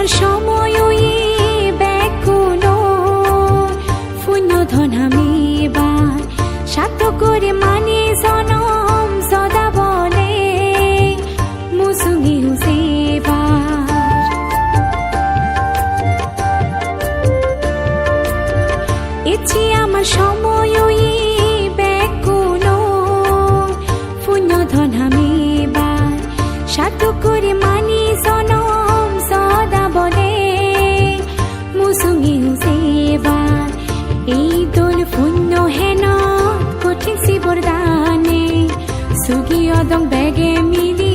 আমার সময় ব্যাকুনো ধন আমি এবার সাত করে মানে জনম সদা বলে। মুসুমি হুসেবা ইচ্ছি আমার সময় ধন আমি এবার সাত করে कदम बैगे मिली